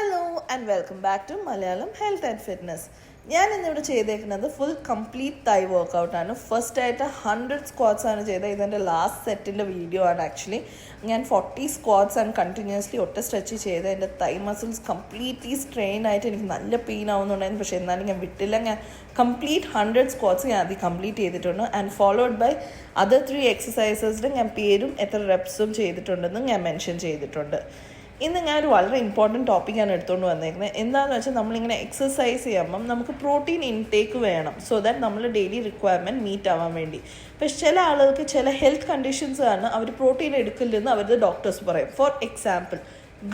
Hello and welcome back to Malayalam health and fitness ഞാൻ ഇന്നിവിടെ ചെയ്തേക്കുന്നത് ഫുൾ കംപ്ലീറ്റ് തൈ വർക്കൗട്ടാണ് ഫസ്റ്റ് ആയിട്ട് ഹൺഡ്രഡ് സ്ക്വാഡ്സ് ആണ് ചെയ്തത്. ഇതെന്റെ ലാസ്റ്റ് സെറ്റിന്റെ വീഡിയോ ആണ് ആക്ച്വലി ഞാൻ ഫോർട്ടി സ്ക്വാഡ്സ് ആണ് കണ്ടിന്യൂസ്ലി ഒറ്റ സ്ട്രെച്ച് ചെയ്ത് എന്റെ തൈ മസിൽസ് കംപ്ലീറ്റ്ലി സ്ട്രെയിൻ ആയിട്ട് എനിക്ക് നല്ല പെയിൻ ആവുന്നുണ്ടായിരുന്നു. പക്ഷേ എന്നാലും ഞാൻ വിട്ടില്ല. ഞാൻ കംപ്ലീറ്റ് ഹൺഡ്രഡ് സ്ക്വാഡ്സ് ഞാൻ അത് കംപ്ലീറ്റ് ചെയ്തിട്ടുണ്ട്. And followed by other three എക്സസൈസസിലും ഞാൻ പേരും എത്ര റെപ്സും ചെയ്തിട്ടുണ്ടെന്നും ഞാൻ മെൻഷൻ ചെയ്തിട്ടുണ്ട്. ഇന്ന് ഞാനൊരു വളരെ ഇമ്പോർട്ടന്റ് ടോപ്പിക്കാണ് എടുത്തുകൊണ്ട് വന്നേക്കുന്നത് എന്താണെന്ന് വെച്ചാൽ നമ്മളിങ്ങനെ എക്സസൈസ് ചെയ്യുമ്പം നമുക്ക് പ്രോട്ടീൻ ഇൻടേക്ക് വേണം. സോ ദാറ്റ് നമ്മൾ ഡെയിലി റിക്വയർമെന്റ് മീറ്റ് ആവാൻ വേണ്ടി. പക്ഷെ ചില ആളുകൾക്ക് ചില ഹെൽത്ത് കണ്ടീഷൻസ് കാരണം അവർ പ്രോട്ടീൻ എടുക്കില്ലെന്ന് അവരുടെ ഡോക്ടേഴ്സ് പറയും. For example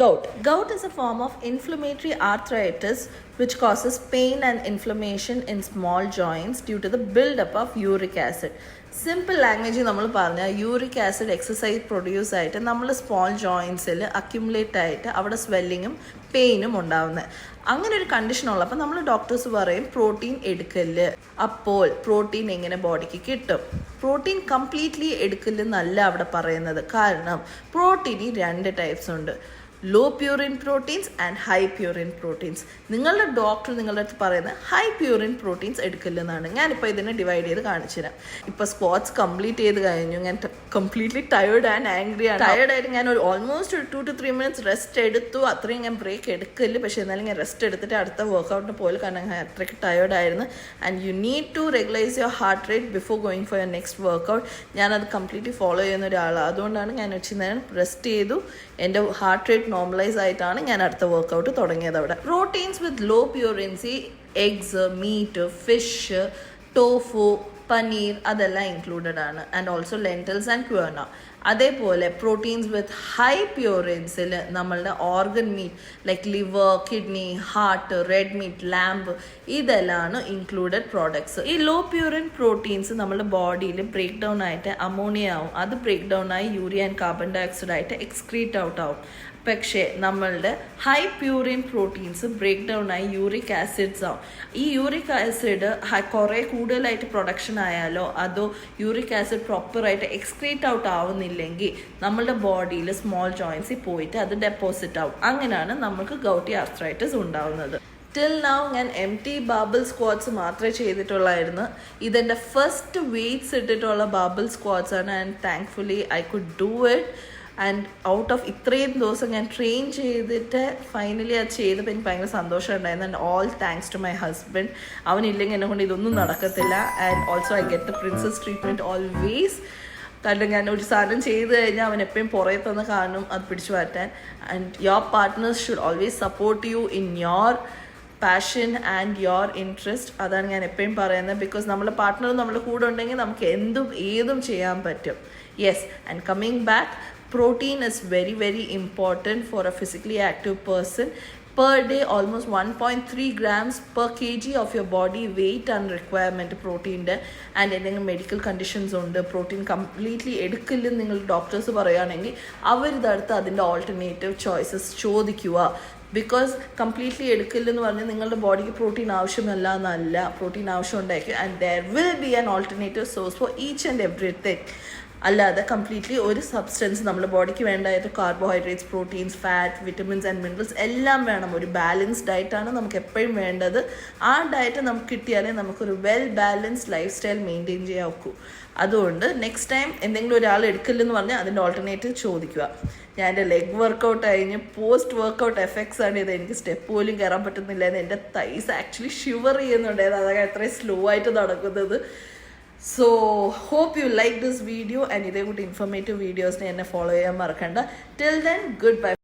gout gout is a form of inflammatory arthritis which causes pain and inflammation in small joints due to the buildup of uric acid. Simple language നമ്മൾ പറഞ്ഞാൽ uric acid exercise produce ആയിട്ട് നമ്മൾ small ജോയിൻസിൽ accumulate ആയിട്ട് അവിടെ സ്വെല്ലിങ്ങും പെയിനും ഉണ്ടാവുന്നത് അങ്ങനെ ഒരു condition ഉള്ളപ്പോൾ നമ്മൾ ഡോക്ടേഴ്സ് പറയും പ്രോട്ടീൻ എടുക്കൽ അപ്പോൾ പ്രോട്ടീൻ എങ്ങനെ ബോഡിക്ക് കിട്ടും? പ്രോട്ടീൻ കംപ്ലീറ്റ്ലി എടുക്കില്ലെന്നല്ല അവിടെ പറയുന്നത്. കാരണം പ്രോട്ടീൻ രണ്ട് ടൈപ്സ് ഉണ്ട്. Low purine proteins and high purine proteins നിങ്ങളുടെ ഡോക്ടർ നിങ്ങളുടെ അടുത്ത് പറയുന്നത് ഹൈ പ്യൂറിൻ പ്രോട്ടീൻസ് എടുക്കില്ലെന്നാണ്. ഞാനിപ്പോൾ ഇതിനെ ഡിവൈഡ് ചെയ്ത് കാണിച്ചു തരാം. ഇപ്പോൾ സ്പോർട്സ് കംപ്ലീറ്റ് ചെയ്ത് കഴിഞ്ഞു. ഞാൻ കംപ്ലീറ്റ്ലി ടയേർഡ് ആൻഡ് ആംഗ്രി ആണ്. ടയേർഡ് ആയിട്ട് ഞാൻ ഒരു ഓൾമോസ്റ്റ് ഒരു two two three minutes rest എടുത്തു. അത്രയും ഞാൻ ബ്രേക്ക് എടുക്കില്ല പക്ഷേ എന്നാലും ഞാൻ റെസ്റ്റ് എടുത്തിട്ട് അടുത്ത വർക്കൗട്ടിന് പോലും കാരണം ഞാൻ അത്രയ്ക്ക് ടയേർഡ് ആയിരുന്നു. And you need to regularise your heart rate before going for your next workout ഞാനത് കംപ്ലീറ്റ്ലി ഫോളോ ചെയ്യുന്ന ഒരാളാണ് അതുകൊണ്ടാണ് ഞാൻ ഉച്ച നേരം റെസ്റ്റ് ചെയ്തു. എന്റെ ഹാർട്ട് റേറ്റ് നോർമലൈസ് ആയിട്ടാണ് ഞാൻ അടുത്ത വർക്കൗട്ട് തുടങ്ങിയത് അവിടെ. Proteins with low low pure in eggs, meat, fish, tofu, paneer അതെല്ലാം ഇൻക്ലൂഡഡ് ആണ്. ആൻഡ് ഓൾസോ ലെന്റൽസ് ആൻഡ് ക്യൂർണ അതേപോലെ പ്രോട്ടീൻസ് വിത്ത് ഹൈ പ്യൂറിൻസിൽ നമ്മളുടെ organ meat like liver kidney heart red meat lamb ഇതെല്ലാം ഇൻക്ലൂഡഡ് പ്രോഡക്ട്സ് ഈ ലോ പ്യൂറിൻ പ്രോട്ടീൻസ് നമ്മുടെ ബോഡിയിൽ ബ്രേക്ക് ഡൗൺ ആയിട്ട് അമോണിയ ആവും. അത് ബ്രേക്ക് ഡൗൺ ആയി urea and carbon dioxide ആയിട്ട് എക്സ്ക്രീറ്റ് ഔട്ട് ആവും. പക്ഷേ നമ്മളുടെ high purine proteins break down ആയി യൂറിക് ആസിഡ്സ് ആവും. ഈ യൂറിക് ആസിഡ് കുറേ കൂടുതലായിട്ട് പ്രൊഡക്ഷൻ ആയാലോ അതോ യൂറിക് ആസിഡ് പ്രോപ്പറായിട്ട് എക്സ്ക്രീറ്റ് ഔട്ട് ആവുന്നില്ലെങ്കിൽ നമ്മളുടെ ബോഡിയിൽ സ്മോൾ ജോയിൻസിൽ പോയിട്ട് അത് ഡെപ്പോസിറ്റ് ആവും. അങ്ങനെയാണ് നമുക്ക് ഗൗട്ടി ആർത്രൈറ്റിസ് ഉണ്ടാവുന്നത്. ടിൽ നൗ ഞാൻ എം ടി ബാബിൾ സ്ക്വാഡ്സ് മാത്രമേ ചെയ്തിട്ടുള്ളായിരുന്നു. ഇതെന്റെ ഫസ്റ്റ് വെയ്റ്റ്സ് ഇട്ടിട്ടുള്ള ബാബിൾ സ്ക്വാഡ്സ് ആണ് and thankfully I could do it and out of ഇത്രയും ദിവസം ഞാൻ ട്രെയിൻ ചെയ്തിട്ട് ഫൈനലി അത് ചെയ്തപ്പോൾ എനിക്ക് ഭയങ്കര സന്തോഷം ഉണ്ടായിരുന്നു and all thanks to my husband അവനില്ലെങ്കിൽ എന്നെ കൊണ്ട് ഇതൊന്നും നടക്കത്തില്ല. And also I get the princess treatment always കാരണം ഞാൻ ഒരു സാധനം ചെയ്ത് കഴിഞ്ഞാൽ അവൻ എപ്പോഴും പുറകെ തന്ന കാണും അത് പിടിച്ചു മാറ്റാൻ. And your partners should always support you in your passion and your interest അതാണ് ഞാൻ എപ്പോഴും പറയുന്നത്. ബിക്കോസ് നമ്മുടെ പാർട്ട്ണർ നമ്മുടെ കൂടെ ഉണ്ടെങ്കിൽ നമുക്ക് എന്തും ഏതും ചെയ്യാൻ പറ്റും. Yes and coming back protein is very very important for a physically active person. Per day almost 1.3 grams per kg of your body weight and requirement പ്രോട്ടീന്റെ ആൻഡ് എന്തെങ്കിലും മെഡിക്കൽ കണ്ടീഷൻസ് ഉണ്ട് പ്രോട്ടീൻ കംപ്ലീറ്റ്ലി എടുക്കില്ലെന്ന് നിങ്ങൾ doctors പറയുകയാണെങ്കിൽ അവരിതടുത്ത് അതിന്റെ alternative choices ചോദിക്കുക. Because completely എടുക്കില്ലെന്ന് പറഞ്ഞ് നിങ്ങളുടെ ബോഡിക്ക് പ്രോട്ടീൻ ആവശ്യമല്ല എന്നല്ല. പ്രോട്ടീൻ ആവശ്യം ഉണ്ടായിരിക്കും. And there will be an alternative source for each and everything അല്ലാതെ കംപ്ലീറ്റ്ലി ഒരു സബ്സ്റ്റൻസ് നമ്മൾ ബോഡിക്ക് വേണ്ടായിട്ട് carbohydrates proteins fat vitamins and minerals എല്ലാം വേണം. ഒരു ബാലൻസ് ഡയറ്റാണ് നമുക്ക് എപ്പോഴും വേണ്ടത്. ആ ഡയറ്റ് നമുക്ക് കിട്ടിയാലേ നമുക്കൊരു well balanced lifestyle maintain ചെയ്യാൻ ഒക്കൂ അതുകൊണ്ട് നെക്സ്റ്റ് ടൈം എന്തെങ്കിലും ഒരാൾ എടുക്കില്ലെന്ന് പറഞ്ഞാൽ അതിന്റെ ഓൾട്ടർനേറ്റീവ് ചോദിക്കുക. ഞാൻ എന്റെ ലെഗ് വർക്കൗട്ട് കഴിഞ്ഞ് പോസ്റ്റ് വർക്കൗട്ട് എഫക്ട്സ് ആണ് ഇത്. എനിക്ക് സ്റ്റെപ്പ് പോലും കയറാൻ പറ്റുന്നില്ല എന്റെ തൈസ് ആക്ച്വലി ഷിവർ ചെയ്യുന്നുണ്ടായിരുന്നു അതൊക്കെ അത്രയും സ്ലോ ആയിട്ട് നടക്കുന്നത്. So hope you like this video and ഇതേ കൂട്ടി ഇൻഫോർമേറ്റീവ് വീഡിയോസിനെ എന്നെ ഫോളോ ചെയ്യാൻ മറക്കണ്ട. Till then good bye